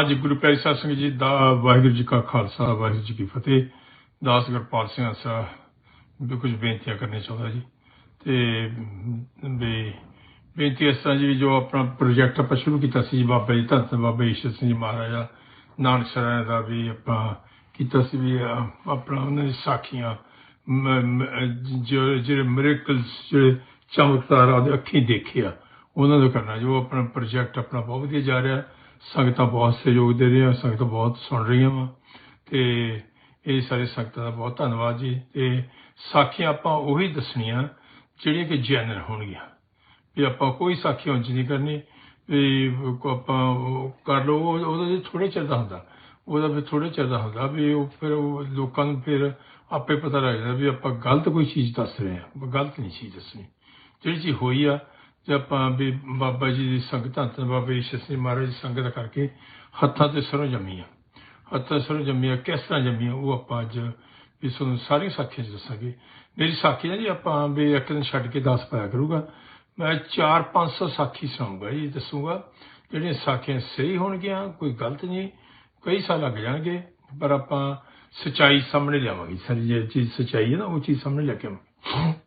ਅੱਜ ਗੁਰੂ ਪਿਆਰੀ ਸਾਹਿਬ ਸਿੰਘ ਜੀ ਦਾ ਵਾਹਿਗੁਰੂ ਜੀ ਕਾ ਖਾਲਸਾ, ਵਾਹਿਗੁਰੂ ਜੀ ਕੀ ਫਤਿਹ। ਦਾਸ ਗੁਰਪਾਲ ਸਿੰਘ ਸਾਹਿਬ ਵੀ ਕੁਝ ਬੇਨਤੀਆਂ ਕਰਨੀ ਚਾਹੁੰਦਾ ਜੀ। ਤੇ ਵੀ ਬੇਨਤੀ ਇਸ ਤਰ੍ਹਾਂ ਜੀ ਵੀ ਜੋ ਆਪਣਾ ਪ੍ਰੋਜੈਕਟ ਆਪਾਂ ਸ਼ੁਰੂ ਕੀਤਾ ਸੀ ਜੀ ਬਾਬਾ ਜੀ, ਧੰਨ ਬਾਬਾ ਈਸ਼ਰ ਸਿੰਘ ਜੀ ਮਹਾਰਾਜਾ ਨਾਨਕ ਸਰਾਂ ਦਾ ਵੀ ਆਪਾਂ ਕੀਤਾ ਸੀ ਵੀ ਆਪਣਾ ਉਹਨਾਂ ਦੀ ਸਾਖੀਆਂ ਜਿਹੜੇ ਮਿਰੇਕਲਸ ਜਿਹੜੇ ਚਮਤਕਾਰ ਆਦੇ ਅੱਖੀਂ ਦੇਖਿਆ। ਉਹਨਾਂ ਦਾ ਕਰਨਾ ਜੋ ਆਪਣਾ ਪ੍ਰੋਜੈਕਟ ਆਪਣਾ ਬਹੁਤ ਵਧੀਆ ਜਾ ਰਿਹਾ। ਸੰਗਤਾਂ ਬਹੁਤ ਸਹਿਯੋਗ ਦੇ ਰਹੀਆਂ, ਸੰਗਤਾਂ ਬਹੁਤ ਸੁਣ ਰਹੀਆਂ ਵਾ। ਤੇ ਇਹ ਸਾਰੇ ਸੰਗਤਾਂ ਦਾ ਬਹੁਤ ਧੰਨਵਾਦ ਜੀ। ਤੇ ਸਾਖੀਆਂ ਆਪਾਂ ਉਹੀ ਦੱਸਣੀਆਂ ਜਿਹੜੀਆਂ ਕਿ ਜੈਨਰ ਹੋਣਗੀਆਂ। ਵੀ ਆਪਾਂ ਕੋਈ ਸਾਖੀ ਉਂਝ ਨਹੀਂ ਕਰਨੀ, ਵੀ ਆਪਾਂ ਉਹ ਕਰ ਲਓ, ਉਹ- ਉਹਦਾ ਜੀ ਥੋੜੇ ਚਿਰ ਦਾ ਹੁੰਦਾ, ਉਹਦਾ ਫਿਰ ਥੋੜੇ ਚਿਰ ਦਾ ਹੁੰਦਾ ਵੀ ਉਹ ਫਿਰ ਉਹ ਲੋਕਾਂ ਨੂੰ ਫਿਰ ਆਪੇ ਪਤਾ ਲੱਗ ਜਾਂਦਾ ਵੀ ਆਪਾਂ ਗਲਤ ਕੋਈ ਚੀਜ਼ ਦੱਸ ਰਹੇ ਹਾਂ ਗਲਤ ਨਹੀਂ ਚੀਜ਼ ਦੱਸਣੀ। ਜਿਹੜੀ ਚੀਜ਼ ਹੋਈ ਆ ਜੇ ਆਪਾਂ ਵੀ ਬਾਬਾ ਜੀ ਦੀ ਸੰਗਤਾਂ ਤੇ ਬਾਬਾ ਈਸ਼ਰ ਸਿੰਘ ਮਹਾਰਾਜ ਦੀ ਸੰਗਤ ਕਰਕੇ ਹੱਥਾਂ ਤੇ ਸਰੋਂ ਜੰਮੀਆਂ। ਹੱਥਾਂ ਸਰੋਂ ਜੰਮੀਆਂ, ਕਿਸ ਤਰ੍ਹਾਂ ਜੰਮੀਆਂ, ਉਹ ਆਪਾਂ ਅੱਜ ਵੀ ਤੁਹਾਨੂੰ ਸਾਰੀਆਂ ਸਾਖੀਆਂ 'ਚ ਦੱਸਾਂਗੇ। ਮੇਰੀ ਸਾਖੀ ਨਾ ਜੀ, ਆਪਾਂ ਵੀ ਇੱਕ ਦਿਨ ਛੱਡ ਕੇ ਦੱਸ ਪਾਇਆ ਕਰੂਗਾ। ਮੈਂ 4-500 ਸਾਖੀ ਸੁਣਾਉਂਗਾ ਜੀ, ਦੱਸੂਗਾ। ਜਿਹੜੀਆਂ ਸਾਖੀਆਂ ਸਹੀ ਹੋਣਗੀਆਂ, ਕੋਈ ਗਲਤ ਨਹੀਂ, ਕਈ ਸਾਲ ਲੱਗ ਜਾਣਗੇ, ਪਰ ਆਪਾਂ ਸਚਾਈ ਸਾਹਮਣੇ ਲਿਆਵਾਂਗੇ। ਸਾਰੀ ਜਿਹੜੀ ਚੀਜ਼ ਸਚਾਈ ਹੈ ਨਾ, ਉਹ ਚੀਜ਼ ਸਾਹਮਣੇ ਲੈ ਕੇ ਆਵਾਂਗੇ।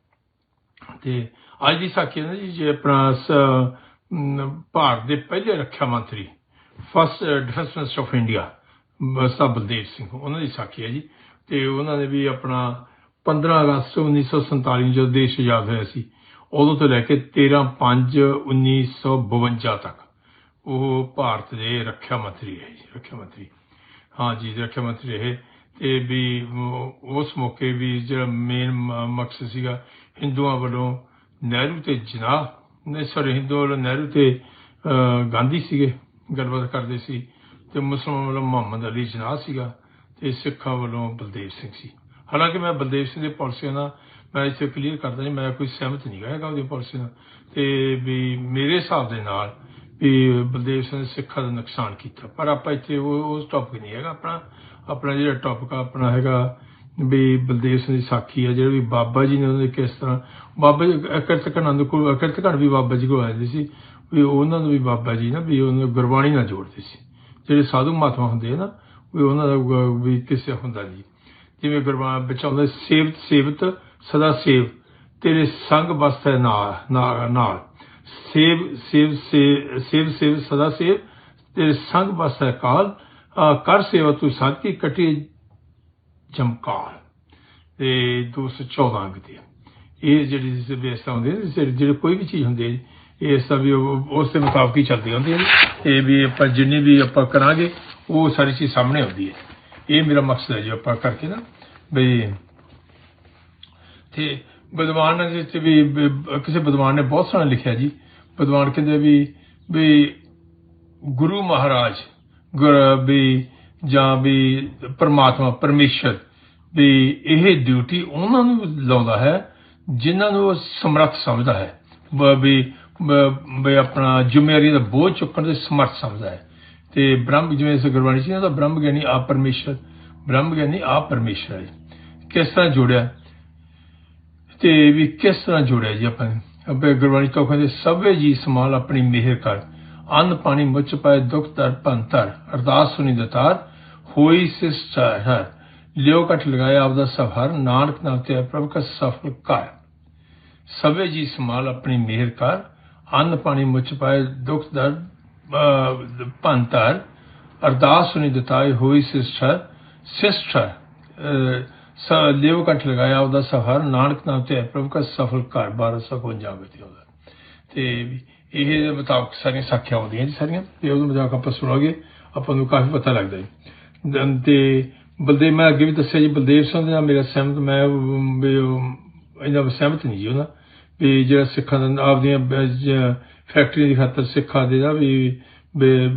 ਤੇ ਅੱਜ ਦੀ ਸਾਖੀ ਹੈ ਨਾ ਜੀ, ਜੇ ਆਪਣਾ ਭਾਰਤ ਦੇ ਪਹਿਲੇ ਰੱਖਿਆ ਮੰਤਰੀ first defence minister of India Sardar Baldev Singh, ਉਹਨਾਂ ਦੀ ਸਾਖੀ ਹੈ ਜੀ। ਤੇ ਉਹਨਾਂ ਨੇ ਵੀ ਆਪਣਾ 15 ਅਗਸਤ 1947 ਨੂੰ ਜਦੋਂ ਦੇਸ਼ ਆਜ਼ਾਦ ਹੋਇਆ ਸੀ, ਉਦੋਂ ਤੋਂ ਲੈ ਕੇ 13 5 1952 ਤੱਕ, ਉਹ ਭਾਰਤ ਦੇ ਰੱਖਿਆ ਮੰਤਰੀ ਰਹੇ ਜੀ, ਰੱਖਿਆ ਮੰਤਰੀ। ਹਾਂ ਜੀ, ਰੱਖਿਆ ਮੰਤਰੀ ਰਹੇ। ਤੇ ਵੀ ਉਸ ਮੌਕੇ ਵੀ ਜਿਹੜਾ ਮੇਨ ਮਕਸਦ ਸੀਗਾ ਹਿੰਦੂਆਂ ਵੱਲੋਂ ਨਹਿਰੂ ਤੇ ਜਨਾਹ ਨੇ ਸਾਰੇ ਹਿੰਦੂਆਂ ਵੱਲੋਂ ਨਹਿਰੂ ਤੇ ਅਹ, ਗਾਂਧੀ ਸੀਗੇ ਗੱਲਬਾਤ ਕਰਦੇ ਸੀ ਤੇ ਮੁਸਲਮਾਨ ਵੱਲੋਂ ਮੁਹੰਮਦ ਅਲੀ ਜਨਾਹ ਸੀਗਾ ਤੇ ਸਿੱਖਾਂ ਵੱਲੋਂ ਬਲਦੇਵ ਸਿੰਘ ਸੀ। ਹਾਲਾਂਕਿ ਮੈਂ ਬਲਦੇਵ ਸਿੰਘ ਦੀ ਪਾਲਿਸੀਆਂ ਨਾਲ ਮੈਂ ਇੱਥੇ ਕਲੀਅਰ ਕਰਦਾ ਜੀ ਮੈਂ ਕੋਈ ਸਹਿਮਤ ਨਹੀਂ ਹੈਗਾ ਉਹਦੀ ਪਾਲਿਸੀ ਨਾਲ। ਤੇ ਵੀ ਮੇਰੇ ਹਿਸਾਬ ਦੇ ਨਾਲ ਵੀ ਬਲਦੇਵ ਸਿੰਘ ਸਿੱਖਾਂ ਦਾ ਨੁਕਸਾਨ ਕੀਤਾ। ਪਰ ਆਪਾਂ ਇੱਥੇ ਉਹ ਉਸ ਟੌਪਿਕ ਨਹੀਂ ਹੈਗਾ ਆਪਣਾ ਆਪਣਾ ਜਿਹੜਾ ਟੌਪਿਕ ਆਪਣਾ ਹੈਗਾ ਵੀ ਬਲਦੇਵ ਸਿੰਘ ਦੀ ਸਾਖੀ ਆ, ਜਿਹੜੇ ਵੀ ਬਾਬਾ ਜੀ ਨੇ ਉਹਨਾਂ ਦੇ ਕਿਸ ਤਰ੍ਹਾਂ, ਬਾਬਾ ਜੀ ਅਕਿਰਤ ਘਣਾਂ ਦੇ ਕੋਲ ਅਕਿਰਤ ਘਣ ਵੀ ਬਾਬਾ ਜੀ ਕੋਲ ਆਏ ਸੀ, ਵੀ ਉਹਨਾਂ ਨੂੰ ਵੀ ਬਾਬਾ ਜੀ ਨਾ, ਵੀ ਉਹਨਾਂ ਨੂੰ ਗੁਰਬਾਣੀ ਨਾਲ ਜੋੜਦੇ ਸੀ। ਜਿਹੜੇ ਸਾਧੂ ਮਹਾਤਮਾ ਹੁੰਦੇ ਆ ਨਾ, ਵੀ ਉਹਨਾਂ ਦਾ ਵੀ ਕਿਸੇ ਹੁੰਦਾ ਜੀ ਜਿਵੇਂ ਗੁਰਬਾਣੀ ਵਿੱਚ ਆਉਂਦਾ ਸੇਵਤ ਸੇਵਤ ਸਦਾ ਸੇਵ, ਤੇਰੇ ਸੰਗ ਬਸਤੈ ਨਾਲ ਨਾਲ। ਸੇਵ ਸੇਵ, ਸੇ- ਸੇਵ ਸੇਵ, ਸਦਾ ਸੇਵ, ਤੇਰੇ ਸੰਗ ਬਸਤੈ ਕਾਲ ਕਰ ਸੇਵਾ ਤੂੰ ਸਾਥੀ ਕਟੀ ਚਮਕਾਰ ਤੇ 214 ਅੰਕ ਤੇ। ਇਹ ਜਿਹੜੀ ਜਿਸ ਹੁੰਦੀ ਹੈ ਜਿਹੜੇ ਕੋਈ ਵੀ ਚੀਜ਼ ਹੁੰਦੀ ਹੈ ਇਹ ਇਸ ਦਾ ਵੀ ਉਹ- ਉਸ ਦੇ ਮੁਤਾਬਕ ਹੀ ਚੱਲਦੀ ਹੁੰਦੀ ਹੈ ਇਹ ਵੀ ਆਪਾਂ ਜਿੰਨੀ ਵੀ ਆਪਾਂ ਕਰਾਂਗੇ, ਉਹ ਸਾਰੀ ਚੀਜ਼ ਸਾਹਮਣੇ ਆਉਂਦੀ ਹੈ। ਇਹ ਮੇਰਾ ਮਕਸਦ ਹੈ ਜੀ ਆਪਾਂ ਕਰਕੇ ਨਾ, ਬਈ ਤੇ ਵਿਦਵਾਨ ਨੇ ਜਿੱਥੇ ਵੀ ਵੀ ਕਿਸੇ ਵਿਦਵਾਨ ਨੇ ਬਹੁਤ ਸੋਹਣਾ ਲਿਖਿਆ ਜੀ। ਵਿਦਵਾਨ ਕਹਿੰਦੇ ਵੀ ਵੀ ਗੁਰੂ ਮਹਾਰਾਜ ਗੁਰ ਵੀ ਜਾਂ ਵੀ ਪਰਮਾਤਮਾ, ਪਰਮੇਸ਼ਰ, ਵੀ ਇਹ ਡਿਊਟੀ ਉਹਨਾਂ ਨੂੰ ਲਾਉਂਦਾ ਹੈ, ਜਿਨ੍ਹਾਂ ਨੂੰ ਉਹ ਸਮਰੱਥ ਸਮਝਦਾ ਹੈ। ਵੀ ਵੀ ਆਪਣਾ ਜ਼ਿੰਮੇਵਾਰੀ ਦਾ ਬੋਝ ਚੁੱਕਣ ਦੇ ਸਮਰੱਥ ਸਮਝਦਾ ਹੈ। ਤੇ ਬ੍ਰਹਮ ਜਿਵੇਂ ਇਸ ਗੁਰਬਾਣੀ ਸੀ ਉਹਦਾ ਬ੍ਰਹਮ ਗਿਆਨੀ ਆਪ ਪਰਮੇਸ਼ਰ, ਬ੍ਰਹਮ ਗਿਆਨੀ ਆਪ ਪਰਮੇਸ਼ਰ ਹੈ। ਕਿਸ ਤਰ੍ਹਾਂ ਜੋੜਿਆ? ਤੇ ਵੀ ਕਿਸ ਤਰ੍ਹਾਂ ਜੋੜਿਆ ਜੀ ਆਪਾਂ ਨੇ? ਗੁਰਬਾਣੀ ਤੋਂ ਕਹਿੰਦੇ, ਸਭੇ ਜੀ ਸਮਾਲ ਆਪਣੀ ਮਿਹਰ ਕਰ। ਅੰਨ ਪਾਣੀ ਮੁੱਚ ਪਾਏ ਦੁਖ ਦਰ ਪੰਤਰ ਅਰਦਾਸ ਸੁਣੀ ਦਤਾਰ ਹੋਈ ਸਿਸਟਰ ਹੈ ਲਿਓ ਕਟ ਲਗਾਇਆ ਆਪਦਾ ਸਫਰ ਨਾਨਕ ਨਾਮ ਤੇ ਪ੍ਰਭ ਕਾ ਸਫਲ ਕਰ ਸਭੇ ਜੀ ਸਮਾਲ ਆਪਣੀ ਮਿਹਰ ਕਰ। ਅੰਨ ਪਾਣੀ ਮੁੱਚ ਪਾਏ ਦੁਖ ਦਰ ਪੰਤਰ ਅਰਦਾਸ ਸੁਣੀ ਦਤਾਏ ਹੋਈ ਸਿਸਟਰ ਸਿਸਟਰ ਸ, ਲਿਓ ਕੰਠ ਲਗਾਇਆ ਉਹਦਾ ਸਫਰ ਨਾਨਕ ਨਾਮ ਤੇ ਹੈ ਪ੍ਰਭੂ ਸਫਲ ਘਰ 1252 ਵਿੱਚ ਉਹਦਾ ਤੇ ਇਹ ਦੇ ਮੁਤਾਬਕ ਸਾਰੀਆਂ ਸਾਖੀਆਂ ਆਉਂਦੀਆਂ ਜੀ ਸਾਰੀਆਂ ਤੇ ਉਹਦੇ ਮੁਤਾਬਕ ਆਪਾਂ ਸੁਣਾਂਗੇ ਆਪਾਂ ਨੂੰ ਕਾਫੀ ਪਤਾ ਲੱਗਦਾ ਜੀ। ਤੇ ਬਲਦੇਵ ਮੈਂ ਅੱਗੇ ਵੀ ਦੱਸਿਆ ਜੀ ਬਲਦੇਵ ਸਿੰਘ ਦਾ ਮੇਰਾ ਸਹਿਮਤ ਮੈਂ ਵੀ ਉਹ ਇਹਨਾਂ ਸਹਿਮਤ ਨਹੀਂ ਜੀ ਉਹਨਾਂ ਵੀ ਜਿਹੜਾ ਸਿੱਖਾਂ ਦਾ ਆਪਦੀਆਂ ਫੈਕਟਰੀ ਦੀ ਖਾਤਰ ਸਿੱਖਾਂ ਦੇ ਦਾ ਵੀ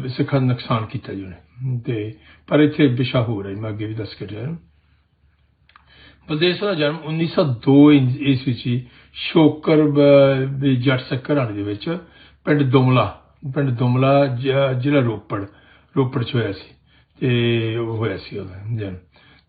ਸਿੱਖਾਂ ਦਾ ਨੁਕਸਾਨ ਕੀਤਾ ਜੀ ਉਹਨੇ। ਤੇ ਪਰ ਇੱਥੇ ਵਿਸ਼ਾ ਹੋ ਰਿਹਾ ਜੀ, ਮੈਂ ਅੱਗੇ ਵੀ ਦੱਸ ਕੇ ਰਿਹਾ। ਬਲਦੇਵ ਸਿੰਘ ਦਾ ਜਨਮ 1902 ਇੰ- ਈਸਵੀ ਚ ਹੀ ਸ਼ੋਕਰ ਬ- ਜੱਟ ਸਿੱਖ ਦੇ ਵਿੱਚ। ਪਿੰਡ ਦੁਮਲਾ ਪਿੰਡ ਦੁਮਲਾ ਜ- ਜ਼ਿਲ੍ਹਾ ਰੋਪੜ ਰੋਪੜ ਚ ਹੋਇਆ ਸੀ, ਤੇ ਉਹ ਹੋਇਆ ਸੀ ਉਹਦਾ ਜਨਮ।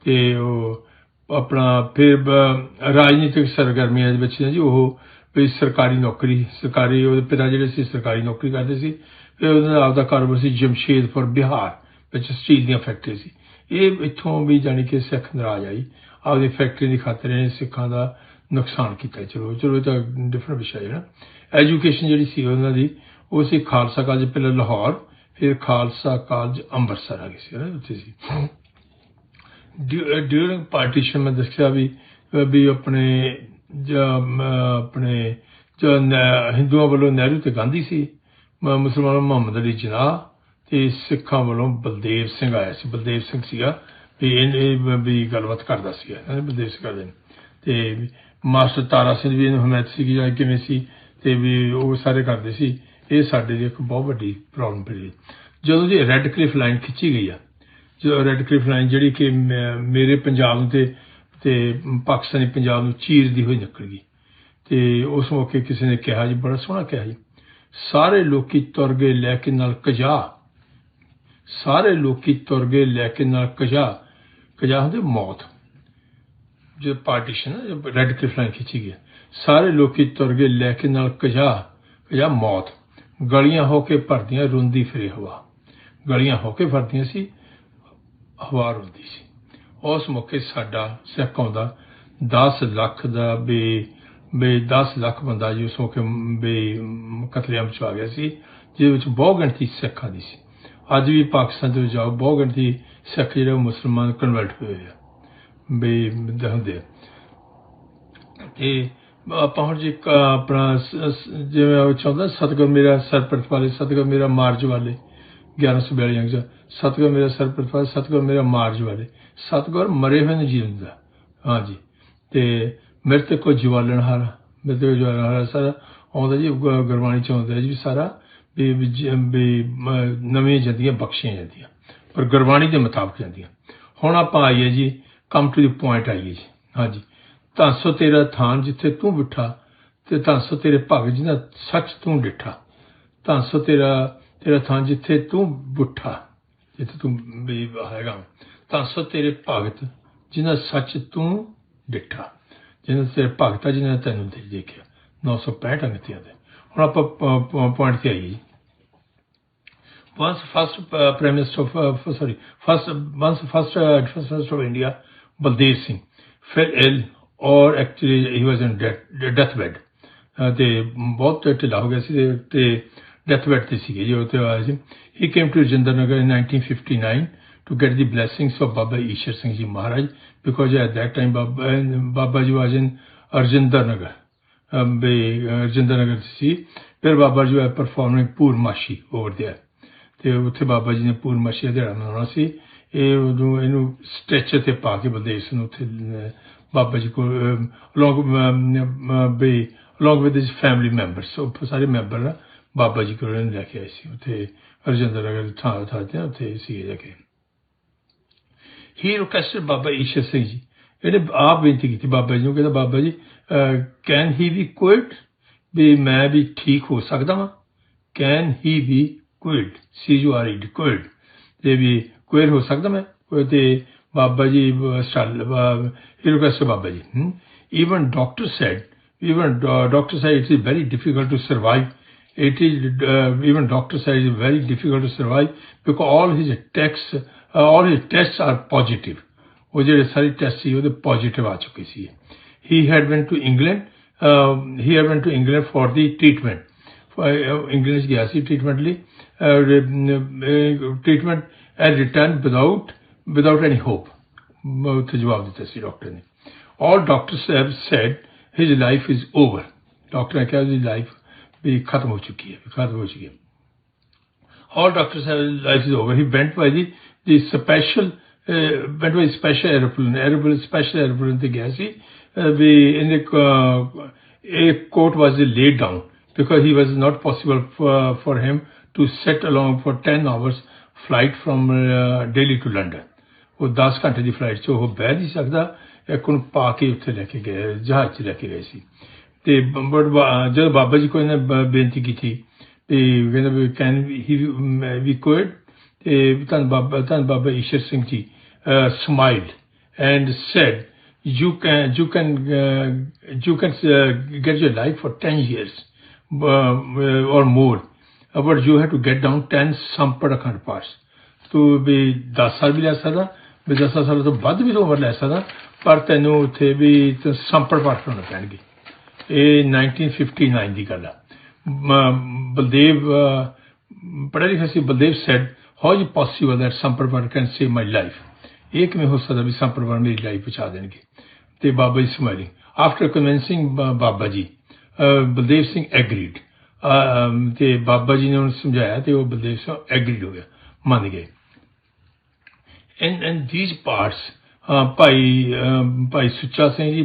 ਤੇ ਉਹ ਆਪਣਾ ਫਿਰ ਬ- ਰਾਜਨੀਤਿਕ ਸਰਗਰਮੀਆਂ ਦੇ ਵਿੱਚ ਜੀ, ਉਹ ਵੀ ਸਰਕਾਰੀ ਨੌਕਰੀ, ਸਰਕਾਰੀ ਉਹਦੇ ਪਿਤਾ ਜਿਹੜੇ ਸੀ ਸਰਕਾਰੀ ਨੌਕਰੀ ਕਰਦੇ ਸੀ, ਫਿਰ ਉਹਦਾ ਆਪਦਾ ਕਾਰੋਬਾਰ ਸੀ ਜਮਸ਼ੇਦਪੁਰ, ਬਿਹਾਰ, ਵਿੱਚ ਸਟੀਲ ਦੀਆਂ ਫੈਕਟਰੀ ਸੀ। ਇਹ ਇੱਥੋਂ ਵੀ ਜਾਣੀ ਕਿ ਸਿੱਖ ਨਰਾਜ਼ ਆਈ, ਆਪਦੀ ਫੈਕਟਰੀ ਦੀ ਖਾਤਰ ਇਹਨੇ ਸਿੱਖਾਂ ਦਾ ਨੁਕਸਾਨ ਕੀਤਾ। ਚਲੋ ਚਲੋ ਇਹ ਤਾਂ ਡਿਫਰੈਂਟ ਵਿਸ਼ਾ ਹੈ ਨਾ। ਐਜੂਕੇਸ਼ਨ ਜਿਹੜੀ ਸੀ ਉਹਨਾਂ ਦੀ, ਉਹ ਸੀ ਖਾਲਸਾ ਕਾਲਜ ਪਹਿਲਾਂ ਲਾਹੌਰ, ਫਿਰ ਖਾਲਸਾ ਕਾਲਜ ਅੰਮ੍ਰਿਤਸਰ ਆ ਗਈ ਸੀ ਉੱਥੇ ਸੀ। ਡਿਊਰਿੰਗ ਪਾਰਟੀਸ਼ਨ ਮੈਂ ਦੱਸਿਆ ਵੀ ਵੀ ਆਪਣੇ ਆਪਣੇ ਜੋ ਹਿੰਦੂਆਂ ਵੱਲੋਂ ਨਹਿਰੂ ਤੇ ਗਾਂਧੀ ਸੀ ਮੁਸਲਮਾਨਾਂ ਮੁਹੰਮਦ ਅਲੀ ਜਿਨਾਹ ਤੇ ਸਿੱਖਾਂ ਵੱਲੋਂ ਬਲਦੇਵ ਸਿੰਘ ਆਇਆ ਸੀ। ਬਲਦੇਵ ਸਿੰਘ ਸੀਗਾ, ਵੀ ਇਹ ਵੀ ਗੱਲਬਾਤ ਕਰਦਾ ਸੀਗਾ ਬਲਦੇਵ ਸਿੰਘ ਕਰਦੇ ਤੇ ਮਾਸਟਰ ਤਾਰਾ ਸਿੰਘ ਵੀ ਇਹਨੂੰ ਹਮਾਇਤ ਸੀ ਜਾਂ ਕਿਵੇਂ ਸੀ ਤੇ ਵੀ ਉਹ ਸਾਰੇ ਕਰਦੇ ਸੀ, ਇਹ ਸਾਡੇ ਲਈ ਇੱਕ ਬਹੁਤ ਵੱਡੀ ਪ੍ਰੋਬਲਮ ਪਈ। ਜਦੋਂ ਜੀ ਰੈੱਡ ਕਲਿਫ ਲਾਈਨ ਖਿੱਚੀ ਗਈ ਆ ਜੋ ਰੈੱਡ ਕਲਿਫ ਲਾਈਨ ਜਿਹੜੀ ਕਿ ਮੇਰੇ ਪੰਜਾਬ ਨੂੰ ਤੇ ਤੇ ਪਾਕਿਸਤਾਨੀ ਪੰਜਾਬ ਨੂੰ ਚੀਰਦੀ ਹੋਈ ਨਿਕਲ ਗਈ। ਤੇ ਉਸ ਮੌਕੇ ਕਿਸੇ ਨੇ ਕਿਹਾ ਜੀ, ਬੜਾ ਸੋਹਣਾ ਕਿਹਾ ਜੀ, ਸਾਰੇ ਲੋਕੀ ਤੁਰ ਗਏ ਲੈ ਕੇ ਨਾਲ ਕਜਾ। ਸਾਰੇ ਲੋਕੀ ਤੁਰ ਗਏ ਲੈ ਕੇ ਨਾਲ ਕਜਾ। ਕਜਾ ਹੁੰਦੀ ਮੌਤ। ਜੋ ਪਾਰਟੀਸ਼ਨ ਰੈੱਡ ਕਲਿਫ ਲਾਈਨ ਖਿੱਚੀ ਗਈ ਸਾਰੇ ਲੋਕੀ ਤੁਰ ਗਏ ਲੈ ਕੇ ਨਾਲ ਕਜਾ ਕਜਾ ਮੌਤ। ਗਲੀਆਂ ਹੋ ਕੇ ਭਰਦੀਆਂ ਰੋਂਦੀ ਫਿਰੇ ਹਵਾ। ਗਲੀਆਂ ਹੋ ਕੇ ਭਰਦੀਆਂ ਸੀ, ਹਵਾ ਰੋਂਦੀ ਸੀ। ਉਸ ਮੌਕੇ ਸਾਡਾ ਸਿੱਖ ਆਉਂਦਾ 10 ਲੱਖ ਦਾ ਬੇ ਬੇ 10 ਲੱਖ ਬੰਦਾ ਜੀ ਉਸ ਮੌਕੇ ਬੇ ਕਤਲੇਆਮ ਚ ਆ ਗਿਆ ਸੀ, ਜਿਹਦੇ ਵਿੱਚ ਬਹੁਤ ਗਿਣਤੀ ਸਿੱਖਾਂ ਦੀ ਸੀ। ਅੱਜ ਵੀ ਪਾਕਿਸਤਾਨ ਦੇ ਜਾਓ ਬਹੁਤ ਗਿਣਤੀ ਸਿੱਖ ਜਿਹੜੇ ਮੁਸਲਮਾਨ ਕਨਵਰਟ ਹੋਏ ਆ। ਵੀ ਹੁੰਦੇ ਤੇ ਆਪਾਂ ਹੁਣ ਜੀ ਆਪਣਾ ਜਿਵੇਂ ਉਹ ਚਾਹੁੰਦਾ, ਸਤਗੁਰ ਮੇਰਾ ਸਰ ਵਾਲੇ, ਸਤਗੁਰ ਮੇਰਾ ਮਾਰਜ ਵਾਲੇ 1142 ਅੰਗ ਸਤਗੁਰ ਮੇਰਾ ਸਰ ਵਾਲੇ, ਸਤਗੁਰ ਮੇਰਾ ਮਾਰਜ ਵਾਲੇ। ਸਤਗੁਰ ਮਰੇ ਹੋਏ ਨੇ ਜੀਵਨ ਦਾ। ਹਾਂਜੀ ਤੇ ਮੇਰੇ ਤੇ ਕੋ ਜਵਾਲਣ ਹਾਰਾ, ਮੇਰੇ ਤੇ ਜਵਾਲਣ ਹਾਰਾ ਸਾਰਾ ਆਉਂਦਾ ਜੀ ਗੁਰਬਾਣੀ ਚ ਆਉਂਦਾ ਜੀ ਸਾਰਾ ਵੀ ਵੀ ਨਵੀਆਂ ਜੰਦੀਆਂ, ਬਖਸ਼ੀਆਂ ਜਾਂਦੀਆਂ, ਪਰ ਗੁਰਬਾਣੀ ਦੇ ਮੁਤਾਬਕ ਜਾਂਦੀਆਂ। ਹੁਣ ਆਪਾਂ ਆਈਏ ਜੀ ਕਮ ਟੂ ਦੀ ਪੁਆਇੰਟ ਆਈਏ ਜੀ। ਹਾਂਜੀ ਤਾਂ ਸੋ ਤੇਰਾ ਥਾਨ ਜਿੱਥੇ ਤੂੰ ਬਿਠਾ ਤੇ ਤਾਂ ਸੋ ਤੇਰੇ ਭਗ ਜਿਹਦਾ ਸੱਚ ਤੂੰ ਡਿਠਾ। ਤਾਂ ਸੋ ਤੇਰਾ ਤੇਰਾ ਥਾਨ ਜਿੱਥੇ ਤੂੰ ਬੁੱਠਾ ਜਿੱਥੇ ਤੂੰ ਵੀ ਹੈਗਾ। ਤਾਂ ਸੋ ਤੇਰੇ ਭਗਤ ਜਿਹਦਾ ਸੱਚ ਤੂੰ ਡਿਠਾ ਜਿਹਨਾਂ ਤੇਰੇ ਭਗਤਾ ਜਿਹਨਾਂ ਤੈਨੂੰ ਦੇ ਦੇਖਿਆ। 965 ਅੰਗਤੀਆਂ ਦੇ। ਹੁਣ ਆਪਾਂ ਪੁਆਇੰਟ ਤੇ ਆਈਏ। Once first uh, prime minister of uh, sorry first once first uh, first minister of India Baldev Singh fell ill or actually he was in death deathbed ਤੇ ਬਹੁਤ ਢਿੱਲਾ ਹੋ ਗਿਆ ਸੀ ਤੇ ਡੈਥ ਬੈਡ ਤੇ ਸੀਗੇ ਜੋ ਤੇ ਆਇਆ ਸੀ he came to Rajinder Nagar in 1959 to get the blessings of Baba Ishar Singh Ji Maharaj because at that time Baba, Baba Ji was in Arjinder Nagar. Arjinder Nagar ਸੀ ਫਿਰ ਬਾਬਾ ਜੀ was performing ਪੂਰਮਾਸ਼ੀ over there. ਤੇ ਉੱਥੇ ਬਾਬਾ ਜੀ ਨੇ ਪੂਰਮਾਸ਼ੀ ਦਾ ਦਿਹਾੜਾ ਮਨਾਉਣਾ ਸੀ ਇਹ ਉਦੋਂ ਇਹਨੂੰ ਸਟ੍ਰੈਚਰ ਤੇ ਪਾ ਕੇ ਬਲਦੇਵ ਨੂੰ ਉੱਥੇ ਬਾਬਾ ਜੀ ਕੋਲ ਅਲੋਂਗ ਬਈ along with his family members ਸਾਰੇ ਮੈਂਬਰ ਬਾਬਾ ਜੀ ਕੋਲ ਲੈ ਕੇ ਆਏ ਸੀ ਉੱਥੇ ਅਰਜਿੰਦਰ ਨਗਰ ਥਾਂ ਥਾਂ ਤੇ ਉੱਥੇ ਸੀ ਜਾ ਕੇ ਹੀ ਰਿਕਵੈਸਟਡ ਬਾਬਾ ਈਸ਼ਰ ਸਿੰਘ ਜੀ ਇਹਨੇ ਆਪ ਬੇਨਤੀ ਕੀਤੀ ਬਾਬਾ ਜੀ ਨੂੰ ਕਹਿੰਦਾ Baba ji can he be quit ਵੀ ਮੈਂ ਵੀ ਠੀਕ ਹੋ ਸਕਦਾ ਹਾਂ can he be quit see you are it quit ਤੇ ਵੀ ਕੁਇਟ ਹੋ ਸਕਦਾ ਮੈਂ ਤੇ Babaji he requests to Babaji. Hmm? Even doctor said, even uh, doctor said it is very difficult to survive. It is uh, even doctor said it is very difficult to survive because all his tests, uh, all his tests are positive. वो जो सारी test थी वो तो positive आ चुकी थी he had went to England he had went to England for the treatment England गया सी treatment Lee treatment and return without any hope All doctors देता है डॉक्टर ने और डॉक्टर साहब said life life is all doctors said his life is over. he चुकी by खत्म the special uh, that special aeroplane. Aeroplane special aeroplane the gas uh, the in the uh, a court was laid down because he was not possible for, for him to sit along for 10 hours flight from uh, Delhi to London. ਉਹ 10 ਘੰਟੇ ਦੀ flight 'ਚ ਉਹ ਬਹਿ ਨਹੀਂ ਸਕਦਾ ਇੱਕ ਨੂੰ ਪਾ ਕੇ ਉੱਥੇ ਲੈ ਕੇ ਗਏ ਜਹਾਜ਼ 'ਚ ਲੈ ਕੇ ਗਏ ਸੀ। ਤੇ ਜਦੋਂ ਬਾਬਾ ਜੀ ਕੋਈ ਨੇ ਬੇਨਤੀ ਕੀਤੀ ਤੇ ਕਹਿੰਦਾ ਵੀ ਕੈਨ ਹੀ ਵੀ ਕੋਡ ਤੇ ਤਾਂ ਬਾਬਾ ਤਾਂ Baba Ishar Singh ji smiled and said you can you can uh, you can uh, get your life for 10 years uh, or more but you have to get down 10 sampadakhand parts ਤੂੰ ਵੀ 10 ਸਾਲ ਵੀ ਲੈ ਸਕਦਾ ਵੀ 10 ਸਾਲ ਤੋਂ ਵੱਧ ਵੀ ਤੂੰ ਉਮਰ ਲੈ ਸਕਦਾ ਪਰ ਤੈਨੂੰ ਉੱਥੇ ਵੀ ਤੇ ਸੰਪੜ ਪਾਠ ਕਰਨਾ ਪੈਣਗੇ। ਇਹ 1959 ਦੀ ਗੱਲ ਆ। ਬਲਦੇਵ ਅਹ, ਪੜ੍ਹਿਆ ਲਿਖਿਆ ਸੀ Baldev said how is possible that ਸੰਪੜ ਪਾਠ ਕੈਨ ਸੇਵ ਮਾਈ ਲਾਈਫ ਇਹ ਕਿਵੇਂ ਹੋ ਸਕਦਾ ਵੀ ਸੰਪੜ ਪਾਠ ਮੇਰੀ ਲਾਈਫ ਬਚਾ ਦੇਣਗੇ? ਤੇ Baba ji smiling after convincing Baba ji Baldev Singh agreed ਤੇ ਬਾਬਾ ਜੀ ਨੇ ਉਹਨੂੰ ਸਮਝਾਇਆ ਤੇ ਉਹ ਬਲਦੇਵ ਸਿੰਘ ਐਗਰੀਡ ਹੋ ਗਿਆ ਮੰਨ ਗਏ। And and these parts uh, ਭਾਈ ਭਾਈ ਸੁੱਚਾ ਸਿੰਘ ਜੀ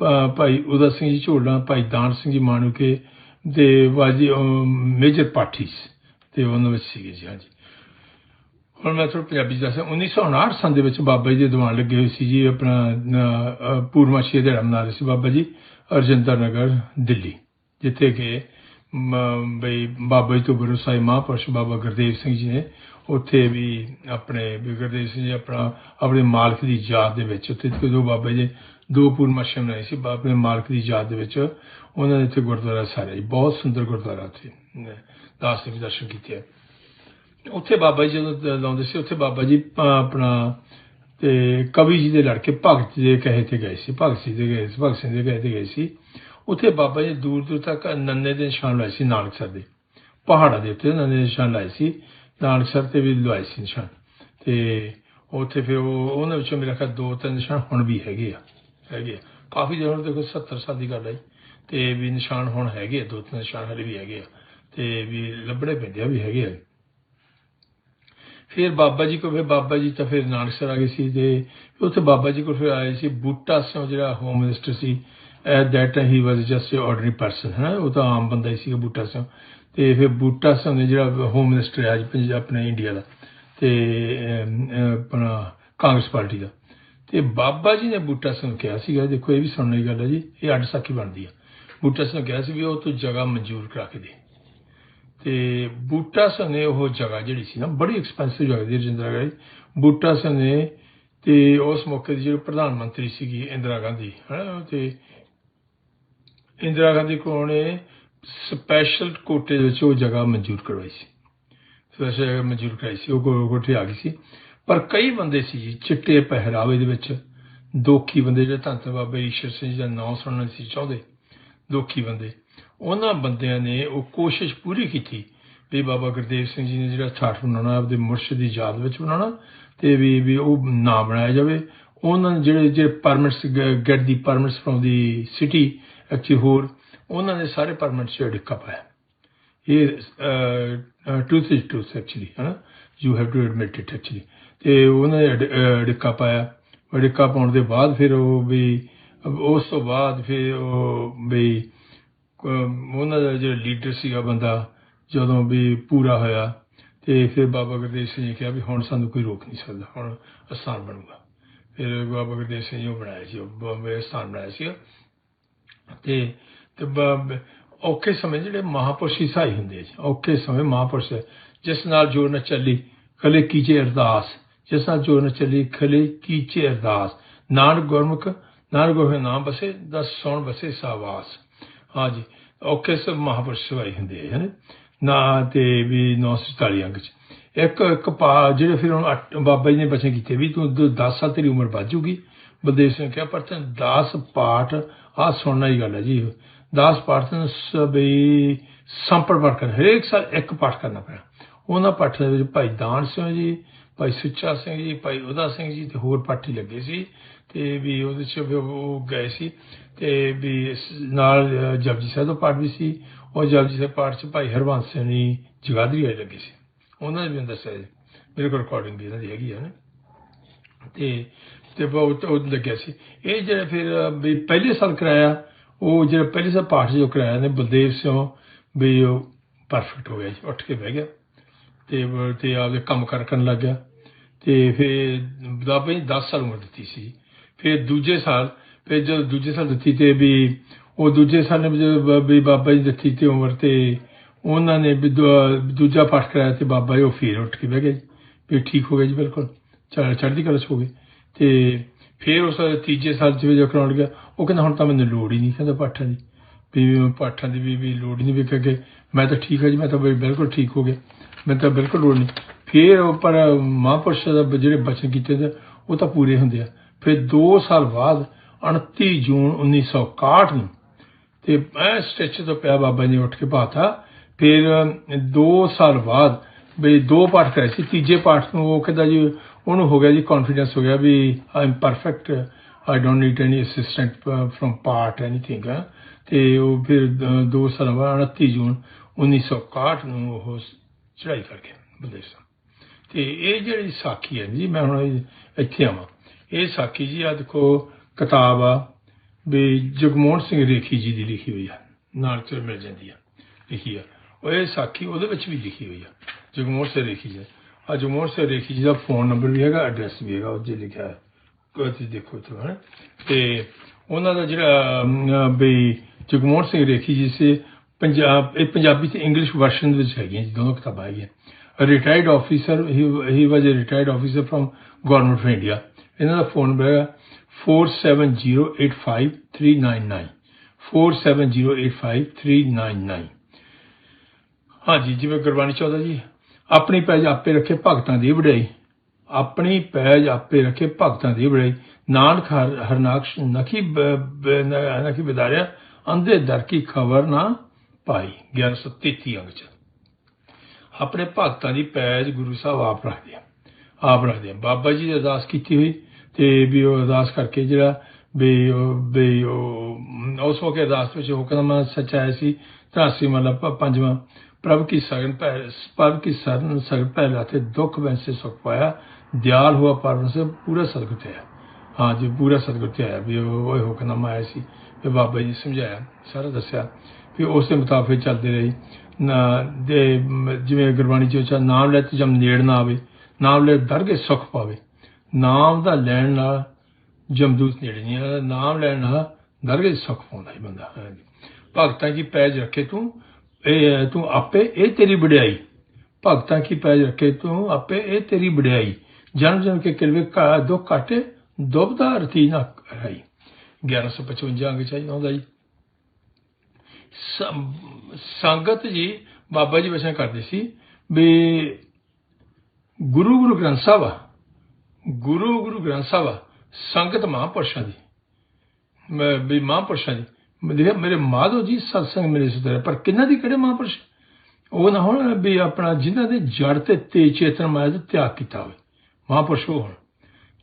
ਭਾ- ਭਾਈ ਉਦਾ ਸਿੰਘ ਜੀ ਝੋਲਾ ਭਾਈ ਦਾਨ ਸਿੰਘ ਜੀ ਮਾਣੂਕੇ ਦੇ ਵਾਜੀ ਮੇਜਰ ਪਾਰਟੀਸ ਤੇ ਉਹਨਾਂ ਵਿੱਚ ਸੀਗੇ ਜੀ ਹਾਂਜੀ ਹੁਣ ਮੈਂ ਤੁਹਾਨੂੰ ਪੰਜਾਬੀ ਦੱਸਾਂ 1959 ਸੰਨ ਦੇ ਵਿੱਚ ਬਾਬਾ ਜੀ ਦੇ ਦੀਵਾਨ ਲੱਗੇ ਹੋਏ ਸੀ ਜੀ ਆਪਣਾ ਅਹ, ਅਹ, ਪੂਰਨਮਾਸ਼ੀ ਦੇ ਮਨਾ ਰਹੇ ਸੀ ਬਾਬਾ ਜੀ ਅਰਜਿੰਦਰ ਨਗਰ ਦਿੱਲੀ ਜਿੱਥੇ ਕਿ ਬਈ ਬਾਬਾ ਜੀ ਤੋਂ ਗੁਰੂ ਸਾਹਿਬ ਮਹਾਂਪੁਰਸ਼ ਬਾਬਾ ਗੁਰਦੇਵ ਸਿੰਘ ਜੀ ਨੇ ਉੱਥੇ ਵੀ ਆਪਣੇ ਵੀ ਗੁਰਦੇਵ ਸਿੰਘ ਜੀ ਆਪਣਾ, ਆਪਣੇ ਮਾਲਕ ਦੀ ਯਾਦ ਦੇ ਵਿੱਚ, ਉੱਥੇ ਦੋ ਬਾਬਾ ਜੀ ਦੋ ਪੂਰਨਮਾਸ਼ੀ ਮਨਾਏ ਸੀ ਆਪਣੇ ਮਾਲਕ ਦੀ ਯਾਦ ਦੇ ਵਿੱਚ, ਉਹਨਾਂ ਨੇ ਇੱਥੇ ਗੁਰਦੁਆਰਾ ਸਾਰਿਆ ਜੀ, ਬਹੁਤ ਸੁੰਦਰ ਗੁਰਦੁਆਰਾ ਉੱਥੇ ਦਾਸ ਨੇ ਦਰਸ਼ਨ ਕੀਤੇ ਉੱਥੇ ਬਾਬਾ ਜੀ ਜਦੋਂ ਲਾਉਂਦੇ ਸੀ, ਉੱਥੇ ਬਾਬਾ ਜੀ ਆਪਣਾ, ਤੇ ਕਵੀ ਜੀ ਦੇ ਲੜਕੇ ਭਗਤ ਜੀ ਦੇ ਕਹੇ ਤੇ ਗਏ ਸੀ, ਭਗਤ ਸਿੰਘ ਦੇ ਗਏ ਸੀ, ਭਗਤ ਸਿੰਘ ਦੇ ਕਹੇ ਤੇ ਗਏ ਸੀ। ਉੱਥੇ ਬਾਬਾ ਜੀ ਦੂਰ ਦੂਰ ਤੱਕ ਨੰਨੇ ਦੇ ਨਿਸ਼ਾਨ ਲਾਏ ਸੀ ਨਾਨਕ ਸਾਹਿਬ ਦੇ, ਪਹਾੜਾਂ ਦੇ ਉੱਤੇ ਨੰਨੇ ਦੇ ਨਿਸ਼ਾਨ ਲਾਏ ਸੀ। ਨਾਨਕਸਰ ਤੇ ਵੀ ਲਵਾਏ ਸੀ ਨਿਸ਼ਾਨ। ਤੇ ਉੱਥੇ ਫਿਰ ਉਹ ਉਹਨਾਂ ਵਿੱਚੋਂ ਮੇਰਾ ਖਿਆਲ ਦੋ ਤਿੰਨ ਨਿਸ਼ਾਨ ਹੁਣ ਵੀ ਹੈਗੇ ਆ। ਹੈਗੇ ਆ। ਕਾਫੀ ਜਦੋਂ ਦੇਖੋ 70 ਸਾਲ ਦੀ ਗੱਲ ਹੈ ਤੇ ਵੀ ਨਿਸ਼ਾਨ ਹੁਣ ਹੈਗੇ ਆ, ਦੋ ਤਿੰਨ ਨਿਸ਼ਾਨ ਹਲੇ ਵੀ ਹੈਗੇ ਆ। ਤੇ ਵੀ ਲੱਭਣੇ ਪੈਂਦੇ ਆ ਵੀ ਹੈਗੇ ਆ। ਫਿਰ ਬਾਬਾ ਜੀ ਕੋਲ ਫਿਰ ਬਾਬਾ ਜੀ ਤਾਂ ਫਿਰ ਨਾਨਕਸਰ ਆ ਗਏ ਸੀ ਤੇ ਉੱਥੇ ਬਾਬਾ ਜੀ ਕੋਲ ਫਿਰ ਆਏ ਸੀ। ਬੂਟਾ ਸਿੰਘ ਜਿਹੜਾ home minister C at that he was just a ordinary person ਹੈ ਉਹ ਤਾਂ ਆਮ ਬੰਦਾ ਹੀ ਸੀਗਾ ਬੂਟਾ ਸਿੰਘ। ਤੇ ਫਿਰ ਬੂਟਾ ਸਿੰਘ ਜਿਹੜਾ ਹੋਮ ਮਿਨਿਸਟਰ ਹੈ ਅੱਜ ਆਪਣੇ ਇੰਡੀਆ ਦਾ ਤੇ ਆਪਣਾ ਕਾਂਗਰਸ ਪਾਰਟੀ ਦਾ। ਤੇ ਬਾਬਾ ਜੀ ਨੇ ਬੂਟਾ ਸਿੰਘ ਕਿਹਾ ਸੀਗਾ, ਦੇਖੋ ਇਹ ਵੀ ਸੁਣਨ ਵਾਲੀ ਗੱਲ ਹੈ ਜੀ, ਇਹ ਅੱਡ ਸਾਖੀ ਬਣਦੀ ਆ। ਬੂਟਾ ਸਿੰਘ ਕਿਹਾ ਸੀ ਵੀ ਉਹ ਤੋਂ ਜਗ੍ਹਾ ਮਨਜ਼ੂਰ ਕਰਾ ਕੇ ਦੇ। ਤੇ ਬੂਟਾ ਸਿੰਘ ਨੇ ਉਹ ਜਗ੍ਹਾ ਜਿਹੜੀ ਸੀ ਨਾ, ਬੜੀ ਐਕਸਪੈਂਸਿਵ ਜਗ੍ਹਾ ਦੀ ਰਜਿੰਦਰਾ ਗਾੜੀ ਬੂਟਾ ਸਿੰਘ ਨੇ ਤੇ ਉਸ ਮੌਕੇ ਦੀ ਜਿਹੜੀ ਪ੍ਰਧਾਨ ਮੰਤਰੀ ਸੀਗੀ ਇੰਦਰਾ ਗਾਂਧੀ, ਹਨਾ, ਤੇ ਇੰਦਰਾ ਗਾਂਧੀ ਕੋਲ ਨੇ ਸਪੈਸ਼ਲ ਕੋਟੇ ਦੇ ਵਿੱਚ ਉਹ ਜਗ੍ਹਾ ਮਨਜ਼ੂਰ ਕਰਵਾਈ ਸੀ। ਸਪੈਸ਼ਲ ਜਗ੍ਹਾ ਮਨਜ਼ੂਰ ਕਰਵਾਈ ਸੀ, ਉਹ ਕੋ- ਕੋਠੀ ਆ ਗਈ ਸੀ। ਪਰ ਕਈ ਬੰਦੇ ਸੀ ਜੀ, ਚਿੱਟੇ ਪਹਿਰਾਵੇ ਦੇ ਵਿੱਚ, ਦੋਖੀ ਬੰਦੇ, ਜਿਹੜੇ ਧੰਨ ਧੰਨ ਬਾਬਾ ਈਸ਼ਰ ਸਿੰਘ ਜੀ ਦਾ ਨਾਮ ਸੁਣਨਾ ਸੀ, ਚਾਹੁੰਦੇ ਦੋਖੀ ਬੰਦੇ। ਉਹਨਾਂ ਬੰਦਿਆਂ ਨੇ ਉਹ ਕੋਸ਼ਿਸ਼ ਪੂਰੀ ਕੀਤੀ ਵੀ ਬਾਬਾ ਗੁਰਦੇਵ ਸਿੰਘ ਜੀ ਨੇ ਜਿਹੜਾ ਠਾਠ ਬਣਾਉਣਾ, ਆਪਦੇ ਮੁਰਸ਼ਿਦ ਦੀ ਯਾਦ ਵਿੱਚ ਬਣਾਉਣਾ ਤੇ ਵੀ ਵੀ ਉਹ ਨਾ ਬਣਾਇਆ ਜਾਵੇ। ਉਹਨਾਂ ਨੇ ਜਿਹੜੇ ਜਿਹੜੇ permits get the permits from the city actually ਹੋਰ ਉਹਨਾਂ ਨੇ ਸਾਰੇ ਪਰਮਿਟਸ ਡਿੱਕਾ ਪਾਇਆ। ਇਹ ਟੂਥ ਇਜ਼ ਟਰੂਥ ਐਕਚੁਅਲੀ ਹੈ you have to admit it actually ਤੇ ਉਹਨਾਂ ਨੇ ਅਡ- ਡਿੱਕਾ ਪਾਇਆ। ਉਹ ਡਿੱਕਾ ਪਾਉਣ ਦੇ ਬਾਅਦ ਫਿਰ ਉਹ ਵੀ, ਉਸ ਤੋਂ ਬਾਅਦ ਫਿਰ ਉਹ ਵੀ ਉਹਨਾਂ ਦਾ ਜਿਹੜਾ ਲੀਡਰ ਸੀਗਾ ਬੰਦਾ, ਜਦੋਂ ਵੀ ਪੂਰਾ ਹੋਇਆ, ਤੇ ਫਿਰ ਬਾਬਾ ਗੁਰਦੇਵ ਸਿੰਘ ਜੀ ਕਿਹਾ ਵੀ ਹੁਣ ਸਾਨੂੰ ਕੋਈ ਰੋਕ ਨਹੀਂ ਸਕਦਾ, ਹੁਣ ਅਸਥਾਨ ਬਣੂਗਾ। ਫਿਰ ਬਾਬਾ ਗੁਰਦੇਵ ਸਿੰਘ ਜੀ ਉਹ ਬਣਾਇਆ ਸੀ, ਉਹ ਬੰਬੇ ਸਥਾਨ ਬਣਾਇਆ ਸੀ ਤੇ ਤੇ ਔਖੇ ਸਮੇਂ ਜਿਹੜੇ ਮਹਾਪੁਰਸ਼ ਈਸਾਈ ਹੁੰਦੇ ਜੀ, ਔਖੇ ਸਮੇਂ ਮਹਾਪੁਰਸ਼ ਜਿਸ ਨਾਲ ਜੋਰ ਨਾ ਚੱਲੀ ਖਲੇ ਕੀਚੇ ਅਰਦਾਸ, ਜਿਸ ਨਾਲ ਜੋਰ ਨਾ ਚੱਲੀ ਖਲੇ ਕੀਚੇ ਅਰਦਾਸ। ਨਾਨਕ ਗੁਰਮੁਖ ਨਾਨਕ ਗੁਰਮੁਖ ਨਾਮ ਬਸੇ, ਦਸ ਸੌਣ ਬਸੇ ਸਾਵਾਸ। ਹਾਂਜੀ ਔਖੇ ਸਭ ਮਹਾਪੁਰਸ਼ ਸਵਾਈ ਹੁੰਦੇ ਹਨ? ਨਾ ਤੇ ਵੀ 947 ਅੰਗ ਚ। ਇੱਕ ਇੱਕ ਪਾ, ਜਿਹੜੇ ਫਿਰ ਹੁਣ ਅੱਠ- ਬਾਬਾ ਜੀ ਨੇ ਬਚਨ ਕੀਤੇ ਵੀ ਤੂੰ 10 ਸਾਲ ਤੇਰੀ ਉਮਰ ਵੱਧ ਜੂਗੀ। ਬਲਦੇਵ ਸਿੰਘ ਕਿਹਾ, ਪਰ ਤੈਨੂੰ 10 ਪਾਠ ਆ ਸੁਣਨਾ ਹੀ ਗੱਲ ਹੈ ਜੀ। 10 ਪਾਠ ਤੈਨੂੰ ਸਭੀ ਸੰਪੜ ਪਾਠ ਕਰਨਾ ਹਰੇਕ ਸਾਲ ਇੱਕ ਪਾਠ ਕਰਨਾ ਪਿਆ। ਉਹਨਾਂ ਪਾਠਾਂ ਦੇ ਵਿੱਚ ਭਾਈ ਦਾਨ ਸਿੰਘ ਜੀ, ਭਾਈ ਸੁੱਚਾ ਸਿੰਘ ਜੀ, ਭਾਈ ਉਦਾ ਸਿੰਘ ਜੀ ਤੇ ਹੋਰ ਪਾਠੀ ਲੱਗੇ ਸੀ ਤੇ ਵੀ ਉਹਦੇ ਚ ਉਹ ਗਏ ਸੀ ਤੇ ਵੀ ਇਸ ਨਾਲ ਜਪਜੀ ਸਾਹਿਬ ਦਾ ਪਾਠ ਵੀ ਸੀ। ਉਹ ਜਪਜੀ ਸਾਹਿਬ ਪਾਠ ਚ ਭਾਈ ਹਰਵੰਸ ਸਿੰਘ ਜੀ ਜਗਾਦਰੀ ਵਾਲੇ ਲੱਗੇ ਸੀ। ਉਹਨਾਂ ਨੇ ਵੀ ਦੱਸਿਆ ਜੀ। ਮੇਰੇ ਕੋਲ ਰਿਕਾਰਡਿੰਗ ਵੀ ਇਹਨਾਂ ਦੀ ਹੈਗੀ ਹੈ ਨਾ। ਤੇ ਤੇ ਬਹੁਤ ਉਹ ਲੱਗਿਆ ਸੀ। ਇਹ ਜਿਹੜਾ ਫਿਰ ਵੀ ਪਹਿਲੇ ਸਾਲ ਕਰਾਇਆ ਉਹ ਜਿਹੜਾ ਪਹਿਲੇ ਸਾਲ ਪਾਠ ਜੋ ਕਰਾਇਆ ਨੇ ਬਲਦੇਵ ਸਿੰਘ ਵੀ ਉਹ ਪਰਫੈਕਟ ਹੋ ਗਿਆ ਜੀ, ਉੱਠ ਕੇ ਬਹਿ ਗਿਆ ਤੇ ਬ- ਤੇ ਆਪਦੇ ਕੰਮ ਕਰ ਕਰਨ ਲੱਗ ਗਿਆ ਤੇ ਫਿਰ ਬਾਬਾ ਜੀ 10 ਸਾਲ ਉਮਰ ਦਿੱਤੀ ਸੀ। ਫਿਰ ਦੂਜੇ ਸਾਲ, ਫਿਰ ਜਦੋਂ ਦੂਜੇ ਸਾਲ ਦਿੱਤੀ ਤੇ ਵੀ ਉਹ ਦੂਜੇ ਸਾਲ ਵੀ ਜਦੋਂ ਵੀ ਬਾਬਾ ਜੀ ਦਿੱਤੀ ਤੇ ਉਮਰ ਤੇ ਉਹਨਾਂ ਨੇ ਵੀ ਦੂ- ਦੂਜਾ ਪਾਠ ਕਰਾਇਆ ਤੇ ਬਾਬਾ ਜੀ ਉਹ ਫਿਰ ਉੱਠ ਕੇ ਬਹਿ ਗਏ ਜੀ। ਵੀ ਠੀਕ ਹੋ ਗਿਆ ਜੀ ਬਿਲਕੁਲ। ਚੜ੍ਹਦੀ ਕਲਾ 'ਚ ਹੋ ਗਏ। ਤੇ ਫਿਰ ਉਸ ਤੀਜੇ ਸਾਲ 'ਚ ਵੀ ਜੋ ਕਰਾਉਣ ਗਿਆ ਉਹ ਕਹਿੰਦਾ, ਹੁਣ ਤਾਂ ਮੈਨੂੰ ਲੋੜ ਹੀ ਨਹੀਂ, ਕਹਿੰਦਾ ਪਾਠਾਂ ਦੀ। ਵੀ ਮੈਂ ਪਾਠਾਂ ਦੀ ਵੀ ਵੀ ਲੋੜ ਹੀ ਨਹੀਂ, ਵੀ ਕਿ ਮੈਂ ਤਾਂ ਠੀਕ ਹਾਂ ਜੀ, ਮੈਂ ਤਾਂ ਵੀ ਬਿਲਕੁਲ ਠੀਕ ਹੋ ਗਿਆ। ਮੈਨੂੰ ਤਾਂ ਬਿਲਕੁਲ ਲੋੜ ਨਹੀਂ। ਫਿਰ ਪਰ ਮਹਾਂਪੁਰਸ਼ ਦਾ ਜਿਹੜੇ ਬਚਨ ਕੀਤੇ ਤੇ ਉਹ ਤਾਂ ਪੂਰੇ ਹੁੰਦੇ ਆ। ਫਿਰ 2 ਸਾਲ ਬਾਅਦ 29 ਜੂਨ 1961 ਨੂੰ ਤੇ ਮੈਂ ਸਟੈਚ ਤੋਂ ਪਿਆ ਬਾਬਾ ਜੀ ਉੱਠ ਕੇ ਪਾਤਾ। ਫਿਰ 2 ਸਾਲ ਬਾਅਦ ਵੀ ਦੋ ਪਾਠ ਕਰੇ ਸੀ। ਤੀਜੇ ਪਾਠ ਨੂੰ ਉਹ ਕਹਿੰਦਾ ਜੀ, ਉਹਨੂੰ ਹੋ ਗਿਆ ਜੀ ਕੌਨਫੀਡੈਂਸ ਹੋ ਗਿਆ ਵੀ I am perfect I don't need any assistant from part anything ਤੇ ਉਹ ਫਿਰ 2 ਸਾਲਾਂ ਬਾਅਦ 29 ਜੂਨ 1961 ਨੂੰ ਉਹ ਚੜਾਈ ਕਰ ਗਿਆ ਬੰਦੇਸ਼ ਤੇ ਇਹ ਜਿਹੜੀ ਸਾਖੀ ਹੈ ਜੀ, ਮੈਂ ਹੁਣ ਇੱਥੇ ਆਵਾਂ। ਇਹ ਸਾਖੀ ਜੀ ਆ ਦੇਖੋ, ਕਿਤਾਬ ਆ, ਵੀ ਜਗਮੋਹਨ ਸਿੰਘ ਰੇਖੀ ਜੀ ਦੀ ਲਿਖੀ ਹੋਈ ਆ। ਨਾਲ ਚ ਮਿਲ ਜਾਂਦੀ ਆ, ਲਿਖੀ ਆ। ਉਹ ਇਹ ਸਾਖੀ ਉਹਦੇ ਵਿੱਚ ਵੀ ਲਿਖੀ ਹੋਈ ਆ, ਜਗਮੋਹਨ ਸਿੰਘ ਰੇਖੀ ਜੀ। ਆ ਜਗਮੋਹਨ ਸਿੰਘ ਰੇਖੀ ਜੀ ਦਾ ਫੋਨ ਨੰਬਰ ਵੀ ਹੈਗਾ, ਐਡਰੈਸ ਵੀ ਹੈਗਾ, ਉਹ 'ਚ ਲਿਖਿਆ ਹੈ ਤੁਸੀਂ ਦੇਖੋ ਤੋਂ ਹੈ ਤੇ ਉਹਨਾਂ ਦਾ ਜਿਹੜਾ ਬਈ ਜਗਮੋਹਨ ਸਿੰਘ ਰੇਖੀ ਜੀ ਸੇ ਪੰਜਾਬ ਇਹ ਪੰਜਾਬੀ ਤੇ ਇੰਗਲਿਸ਼ ਵਰਸ਼ਨ ਵਿੱਚ ਹੈਗੀਆਂ ਜੀ ਦੋਨੋਂ ਕਿਤਾਬਾਂ ਹੈਗੀਆਂ retired officer he was a retired officer from government of India ਇਹਨਾਂ ਦਾ ਫੋਨ ਨੰਬਰ ਹੈਗਾ 47085399 47085399 ਹਾਂਜੀ ਜਿਵੇਂ ਗੁਰਬਾਣੀ ਚਾਹੁੰਦਾ ਜੀ ਆਪਣੀ ਪੈਜ ਆਪੇ ਰੱਖੇ ਭਗਤਾਂ ਦੀ ਵਡਿਆਈ ਆਪਣੀ ਪੈਜ ਆਪੇ ਰੱਖੇ ਭਗਤਾਂ ਦੀ ਬੜਾਈ ਨਾਨਕ ਹਰਨਾਕਸ਼ ਨਖੀ ਨਖੀ ਬਿਦਾਰਿਆ, ਅੰਧੇ ਦਰ ਕੀ ਖਬਰ ਨਾ ਪਾਈ। 1133 ਅੰਗ ਚ। ਆਪਣੇ ਭਗਤਾਂ ਦੀ ਪੈਜ ਗੁਰੂ ਸਾਹਿਬ ਆਪ ਰੱਖਦੇ ਆ। ਆਪ ਰੱਖਦੇ ਆ। ਬਾਬਾ ਜੀ ਨੇ ਅਰਦਾਸ ਕੀਤੀ ਹੋਈ ਤੇ ਵੀ ਉਹ ਅਰਦਾਸ ਕਰਕੇ ਜਿਹੜਾ ਵੀ ਉਹ ਉਸ ਵਕਤ ਅਰਦਾਸ ਵਿੱਚ ਉਹ ਕਦਮ ਸਚਾਇਆ ਸੀ 83 ਮਤਲਬ ਪੰਜਵਾਂ, ਪ੍ਰਭ ਕੀ ਸਗਨ ਪੈ ਪ੍ਰਭ ਕੀ ਸਰਨ ਸਗਨ ਪੈ ਲਾਤੇ ਦੁੱਖ ਵੈਸੇ ਸੁਖ ਪਾਇਆ पाया ਦਿਆਲ हुआ परम से पूरा सदगुरु ਤੇ ਹਾਂ ਜੀ ਪੂਰਾ ਸਤਿਗੁਰ ਤੇ ਆਇਆ ਵੀ ਉਹ ਉਹ ਹੁਕਮਨਾਮਾ ਆਇਆ ਸੀ ਤੇ ਬਾਬਾ ਜੀ ਸਮਝਾਇਆ ਸਾਰਾ ਦੱਸਿਆ ਵੀ ਉਸ ਦੇ ਮੁਤਾਬਿਕ ਚੱਲਦੇ ਰਹੀ ਨਾ ਦੇ ਮ- ਜਿਵੇਂ ਗੁਰਬਾਣੀ ਚ ਚਾ ਨਾਮ ਲੈ ਤੇ ਜਮ ਨੇੜ ਨਾ ਆਵੇ ਨਾਮ ਲੈ ਦਰਗੇ ਸੁਖ ਪਾਵੇ ਨਾਮ ਦਾ ਲੈਣ ਨਾਲ ਜਮਦੂਤ ਨੇੜੇ ਨਹੀਂ ਆਉਂਦਾ ਨਾਮ ਲੈਣ ਨਾਲ ਦਰਗੇ ਸੁਖ ਪਾਉਂਦਾ ਹੀ ਬੰਦਾ ਹਾਂਜੀ। ਭਗਤਾਂ ਕੀ ਪੈਜ ਰੱਖੇ ਤੂੰ ਇਹ ਤੂੰ ਆਪੇ ਇਹ ਤੇਰੀ ਵਡਿਆਈ ਭਗਤਾਂ ਕੀ ਪੈਜ ਰੱਖੇ ਤੂੰ ਆਪੇ ਇਹ ਤੇਰੀ ਵਡਿਆਈ ਜਨਮ ਜਨਮ ਕੇ ਕਿਲਵੇ ਕਾ ਦੁੱਖ ਕਾਟੇ ਦੁਬਦਾ ਰਤੀ ਨਾ ਕਰਾਈ 1155 ਅੰਗ ਚਾਹੀਦਾ ਹੁੰਦਾ ਜੀ। ਸੰਗਤ ਜੀ, ਬਾਬਾ ਜੀ ਵਚਨ ਕਰਦੇ ਸੀ ਵੀ ਗੁਰੂ ਗੁਰੂ ਗ੍ਰੰਥ ਸਾਹਿਬ ਆ, ਗੁਰੂ ਗੁਰੂ ਗ੍ਰੰਥ ਸਾਹਿਬ ਆ, ਸੰਗਤ ਮਹਾਂਪੁਰਸ਼ਾਂ ਦੀ। ਮੈਂ ਵੀ ਮਹਾਂਪੁਰਸ਼ਾਂ ਦੀ। ਦੇਖਿਆ ਮੇਰੇ ਮਾਧੋ ਜੀ ਸਤਸੰਗ ਮੇਰੇ ਸੁਧਰੇ ਪਰ ਕਿੰਨਾ ਦੀ ਕਿਹੜੇ ਮਹਾਂਪੁਰਸ਼? ਉਹ ਨਾ ਹੋਣ ਵੀ ਆਪਣਾ ਜਿਨ੍ਹਾਂ ਦੇ ਜੜ ਤੇ ਤੇ ਚੇਤਨ ਮਾਇਆ ਦਾ ਤਿਆਗ ਕੀਤਾ ਹੋਵੇ। ਮਹਾਂਪੁਰਸ਼ ਉਹ ਹੋਣ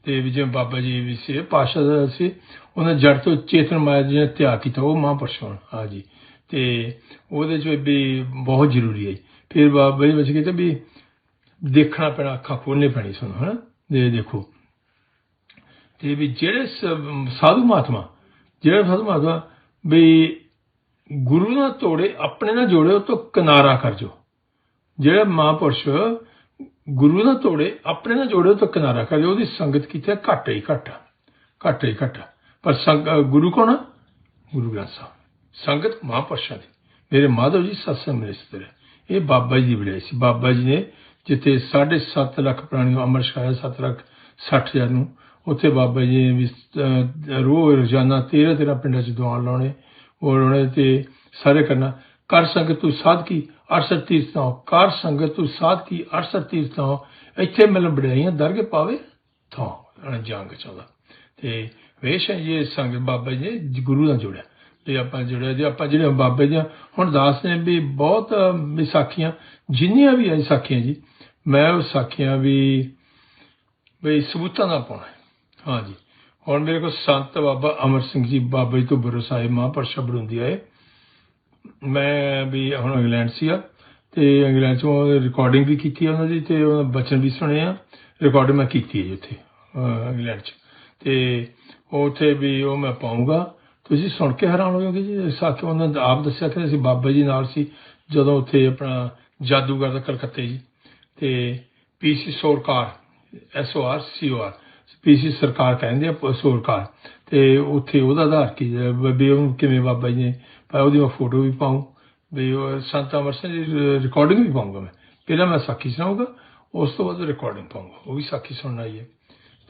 ਤੇ ਵੀ ਜਿਵੇਂ ਬਾਬਾ ਜੀ ਵੀ ਸੀ ਪਾਸ਼ਾ ਸੀ, ਉਹਨਾਂ ਜੜ ਤੋਂ ਚੇਤਨ ਮਾਇਆ ਜਿਹਨੇ ਤਿਆਗ ਕੀਤਾ, ਉਹ ਮਹਾਂਪੁਰਸ਼ ਹੋਣ ਹਾਂਜੀ ਤੇ ਉਹਦੇ ਚ ਵੀ ਬਹੁਤ ਜ਼ਰੂਰੀ ਹੈ। ਫਿਰ ਬਾਬਾ ਜੀ ਵਿੱਚ ਕਹਿੰਦੇ ਵੀ ਦੇਖਣਾ ਪੈਣਾ, ਅੱਖਾਂ ਖੋਲ੍ਹਣੇ ਪੈਣੀ ਸਾਨੂੰ, ਹਨਾ? ਦੇ ਦੇਖੋ। ਤੇ ਵੀ ਜਿਹੜੇ ਸਾਧੂ ਮਹਾਤਮਾ, ਜਿਹੜੇ ਸਾਧੂ ਮਹਾਤਮਾ, ਵੀ ਗੁਰੂ ਨਾਲ ਤੋੜੇ, ਆਪਣੇ ਨਾਲ ਜੋੜੇ, ਉਹ ਤੋਂ ਕਿਨਾਰਾ ਕਰ ਜੋ। ਜਿਹੜਾ ਮਹਾਂਪੁਰਸ਼ ਗੁਰੂ ਨਾਲ ਤੋੜੇ ਆਪਣੇ ਨਾਲ ਜੋੜੇ ਉਹ ਤੋਂ ਕਿਨਾਰਾ ਕਰ ਜੋ ਉਹਦੀ ਸੰਗਤ ਕੀਤੀ ਘੱਟ ਹੀ ਘੱਟ ਘੱਟ ਹੀ ਘੱਟ। ਪਰ ਸੰਗ ਗੁਰੂ ਕੌਣ ਆ? ਗੁਰੂ ਗ੍ਰੰਥ ਸਾਹਿਬ। ਸੰਗਤ ਮਹਾਂਪੁਰਸ਼ਾਂ ਦੀ। ਮੇਰੇ ਮਾਧਵ ਜੀ ਸਤਸੰਗ ਮਿਨਿਸਟਰ ਇਹ ਬਾਬਾ ਜੀ ਦੀ ਵਡਿਆਈ ਸੀ। ਬਾਬਾ ਜੀ ਨੇ ਜਿੱਥੇ 7.5 ਲੱਖ ਪ੍ਰਾਣੀਆਂ ਅਮਰ ਛਕਾਇਆ 7 ਲੱਖ 60 ਹਜ਼ਾਰ ਨੂੰ, ਉੱਥੇ ਬਾਬਾ ਜੀ ਨੇ ਵੀ ਰੋਜ਼ ਰੋਜ਼ਾਨਾ 13 13 ਪਿੰਡਾਂ 'ਚ ਦੁਆਨ ਲਾਉਣੇ, ਉਹ ਲਾਉਣੇ ਤੇ ਸਾਰੇ ਕਰਨਾ। ਕਰ ਸੰਗਤ ਤੂੰ ਸਾਧਕੀ ਕੀ 68 ਤੀਰਥਾਂ ਕਰ ਸੰਗਤ ਤੂੰ ਸਾਧਕੀ ਕੀ 68 ਤੀਰਥਾਂ ਇੱਥੇ ਮਿਲ ਬੜਾਈਆਂ ਦਰਗੇ ਪਾਵੇ ਥਾਂ ਜੰਗ ਚਾਹੁੰਦਾ। ਤੇ ਵੇਸ਼ ਹੈ ਇਹ ਸੰਗਤ ਬਾਬਾ ਜੀ ਗੁਰੂ ਨਾਲ ਜੁੜਿਆ। ਤੇ ਆਪਾਂ ਜੁੜਿਆ ਜੇ ਆਪਾਂ ਜਿਹੜੇ ਬਾਬੇ ਦੀਆਂ, ਹੁਣ ਦਾਸ ਨੇ ਵੀ ਬਹੁਤ ਵਿਸਾਖੀਆਂ, ਜਿੰਨੀਆਂ ਵੀ ਆ ਸਾਖੀਆਂ ਜੀ, ਮੈਂ ਉਹ ਸਾਖੀਆਂ ਵੀ ਵੀ ਸਬੂਤਾਂ ਦਾ ਪਾਉਣਾ ਹਾਂਜੀ ਹੁਣ ਮੇਰੇ ਕੋਲ ਸੰਤ ਬਾਬਾ ਅਮਰ ਸਿੰਘ ਜੀ, ਬਾਬਾ ਜੀ ਤੋਂ ਬਰੋ ਸਾਹਿਬ ਮਹਾਂਪੁਰ ਸ਼ਬਦ ਆਏ। ਮੈਂ ਵੀ ਹੁਣ ਇੰਗਲੈਂਡ ਸੀਗਾ ਆ, ਤੇ ਇੰਗਲੈਂਡ ਚੋਂ ਰਿਕਾਰਡਿੰਗ ਵੀ ਕੀਤੀ ਆ ਉਹਨਾਂ ਦੀ ਤੇ ਉਹਨਾਂ ਦੇ ਬਚਨ ਵੀ ਸੁਣੇ ਆ। ਰਿਕਾਰਡਿੰਗ ਮੈਂ ਕੀਤੀ ਹੈ ਜੀ ਉੱਥੇ ਇੰਗਲੈਂਡ ਚ। ਤੇ ਉੱਥੇ ਵੀ ਉਹ ਮੈਂ ਪਾਉਂਗਾ ਤੁਸੀਂ ਸੁਣ ਕੇ ਹੈਰਾਨ ਹੋਵੋਗੇ ਜੀ ਸਾਥ ਉਹਨਾਂ ਨੇ ਆਪ ਦੱਸਿਆ ਕਿ ਅਸੀਂ ਬਾਬਾ ਜੀ ਨਾਲ ਸੀ, ਜਦੋਂ ਉੱਥੇ ਆਪਣਾ ਜਾਦੂਗਰ ਦਾ ਕਲਕੱਤੇ ਜੀ। ਤੇ PC Sorcar, S O R, C O R PC Sarkar ਕਹਿੰਦੇ ਆ, ਪ- ਸੋਰਕਾਰ। ਤੇ ਉੱਥੇ ਉਹਦਾ ਆਧਾਰ ਕੀ ਹੈ, ਵੀ ਉਹਨੂੰ ਕਿਵੇਂ ਬਾਬਾ ਜੀ ਨੇ ਪਾਇਆ ਉਹਦੀ ਮੈਂ ਫੋਟੋ ਵੀ ਪਾਉਂ, ਵੀ ਉਹ ਸੰਤ ਅਮਰ ਸਿੰਘ ਦੀ ਰਿਕਾਰਡਿੰਗ ਵੀ ਪਾਉਂਗਾ ਮੈਂ। ਪਹਿਲਾਂ ਮੈਂ ਸਾਖੀ ਸੁਣਾਉਂਗਾ ਉਸ ਤੋਂ ਬਾਅਦ ਰਿਕਾਰਡਿੰਗ ਪਾਉਂਗਾ। ਉਹ ਵੀ ਸਾਖੀ ਸੁਣਨ ਆਈ ਹੈ।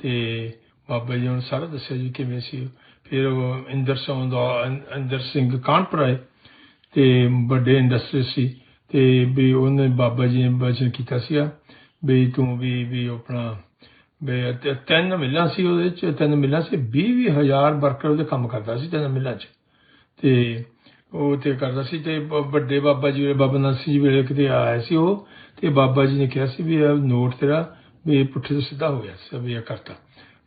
ਤੇ ਬਾਬਾ ਜੀ ਨੇ ਸਾਰਾ ਦੱਸਿਆ ਜੀ ਕਿਵੇਂ ਸੀ ਫਿਰ ਉਹ ਇੰਦਰ ਸਿੰਘ ਦਾ ਇੰਦਰ ਸਿੰਘ ਕਾਨਪੁਰ ਆਏ, ਤੇ ਵੱਡੇ ਇੰਡਸਟਰੀ ਸੀ। ਤੇ ਵੀ ਉਹਨੇ ਬਾਬਾ ਜੀ ਨੇ ਬਚਨ ਕੀਤਾ ਸੀ ਵੀ ਤੂੰ ਵੀ ਵੀ ਆਪਣਾ, ਵੀ ਤਿੰਨ ਮਿਲਾਂ ਸੀ ਉਹਦੇ ਚ, ਤਿੰਨ ਮਿਲਾਂ ਸੀ 20 ਹਜ਼ਾਰ ਵਰਕਰ ਉਹਦੇ ਕੰਮ ਕਰਦਾ ਸੀ ਤਿੰਨ ਮਿਲਾਂ ਚ। ਤੇ ਉਹ ਤੇ ਕਰਦਾ ਸੀ ਤੇ ਬ- ਵੱਡੇ ਬਾਬਾ ਜੀ ਵੇਲੇ ਬਾਬਾ ਨਾਨਕ ਸਿੰਘ ਜੀ ਵੇਲੇ ਕਿਤੇ ਆਇਆ ਸੀ ਉਹ ਤੇ ਬਾਬਾ ਜੀ ਨੇ ਕਿਹਾ ਸੀ ਵੀ ਇਹ ਨੋਟ ਤੇਰਾ ਵੀ ਇਹ ਪੁੱਠੇ ਤੋਂ ਸਿੱਧਾ ਹੋ ਗਿਆ ਸੀ ਵੀ ਇਹ ਕਰਤਾ।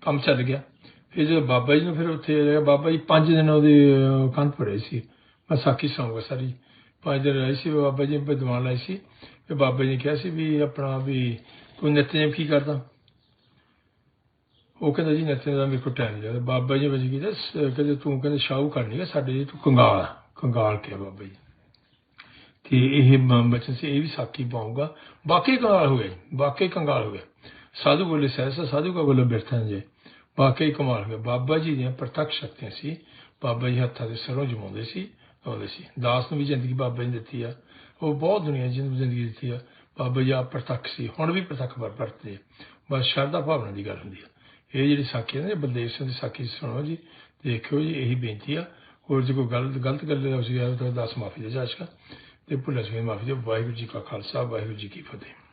ਕੰਮ ਚੱਲ ਗਿਆ। ਫਿਰ ਜਦੋਂ ਬਾਬਾ ਜੀ ਨੂੰ ਫਿਰ ਉੱਥੇ ਰਿਹਾ ਬਾਬਾ ਜੀ ਪੰਜ ਦਿਨ ਉਹਦੇ ਅਹ, ਕੰਧ ਪੜੇ ਸੀ। ਮੈਂ ਸਾਖੀ ਸੁਣਾਉਂਗਾ ਸਾਰੀ। ਪੰਜ ਦਿਨ ਰਹੀ ਸੀ ਬਾਬਾ ਜੀ ਨੇ ਦੀਵਾਨ ਲਾਈ ਸੀ। ਤੇ ਬਾਬਾ ਜੀ ਨੇ ਕਿਹਾ ਸੀ ਵੀ ਆਪਣਾ ਵੀ ਤੂੰ ਨਿਤਨੇਮ ਕੀ ਕਰਦਾ? ਉਹ ਕਹਿੰਦਾ ਜੀ ਨਿਤਨੇਮ ਦਾ ਮੇਰੇ ਕੋਲ ਟਾਈਮ ਨਹੀਂ ਲੱਗਦਾ ਬਾਬਾ ਜੀ ਵਜੀ ਕਹਿੰਦਾ ਸ- ਕਹਿੰਦੇ ਤੂੰ ਕਹਿੰਦੇ ਸ਼ਾਹੂ ਕਰਨੀ ਹੈ ਸਾਡੇ ਜੀ ਤੂੰ ਕੰਗਾਲ ਆ। ਕੰਗਾਲ ਕਿਹਾ ਬਾਬਾ ਜੀ। ਤੇ ਇਹ ਬਚਨ ਸੀ, ਇਹ ਵੀ ਸਾਖੀ ਪਾਉਂਗਾ ਬਾਕੀ ਕੰਗਾਲ ਹੋ ਗਏ ਬਾਕੀ ਕੰਗਾਲ ਹੋ ਗਏ ਸਾਧੂ ਬੋਲੇ ਸਹਿਸਾ, ਸਾਧੂ ਕਾ ਬੋਲੇ ਬਿਰਥਨ ਜੇ। ਵਾਕਈ ਕਮਾਲ ਹੋ ਗਿਆ। ਬਾਬਾ ਜੀ ਦੀਆਂ ਪ੍ਰਤੱਖ ਸ਼ਕਤੀਆਂ ਸੀ। ਬਾਬਾ ਜੀ ਹੱਥਾਂ ਦੇ ਸਰੋਂ ਜਮਾਉਂਦੇ ਸੀ, ਆਉਂਦੇ ਸੀ। ਦਾਸ ਨੂੰ ਵੀ ਜ਼ਿੰਦਗੀ ਬਾਬਾ ਜੀ ਨੇ ਦਿੱਤੀ ਆ। ਉਹ ਬਹੁਤ ਦੁਨੀਆ ਜਿਹਨੂੰ ਜ਼ਿੰਦਗੀ ਦਿੱਤੀ ਆ। ਬਾਬਾ ਜੀ ਆਪ ਪ੍ਰਤੱਖ ਸੀ, ਹੁਣ ਵੀ ਪ੍ਰਤੱਖ ਵਰਤਦੇ ਆ। ਬਸ ਸ਼ਰਧਾ ਭਾਵਨਾ ਦੀ ਗੱਲ ਹੁੰਦੀ ਆ। ਇਹ ਜਿਹੜੀ ਸਾਖੀ ਹੈ ਨਾ ਇਹ ਬਲਦੇਵ ਸਿੰਘ ਦੀ ਸਾਖੀ, ਸੁਣੋ ਜੀ, ਦੇਖਿਓ ਜੀ, ਇਹੀ ਬੇਨਤੀ ਆ। ਹੋਰ ਜੇ ਕੋਈ ਗਲਤ ਗਲਤ ਗੱਲ ਹੋ ਸੀ ਤਾਂ ਦੱਸ ਮਾਫੀ ਦੇ ਜਾਚਕਾ ਤੇ ਭੁੱਲ ਸਵੇ ਮਾਫੀ ਦੇ। ਵਾਹਿਗੁਰੂ ਜੀ ਕਾ ਖਾਲਸਾ, ਵਾਹਿਗੁਰੂ ਜੀ ਕੀ ਫਤਿਹ।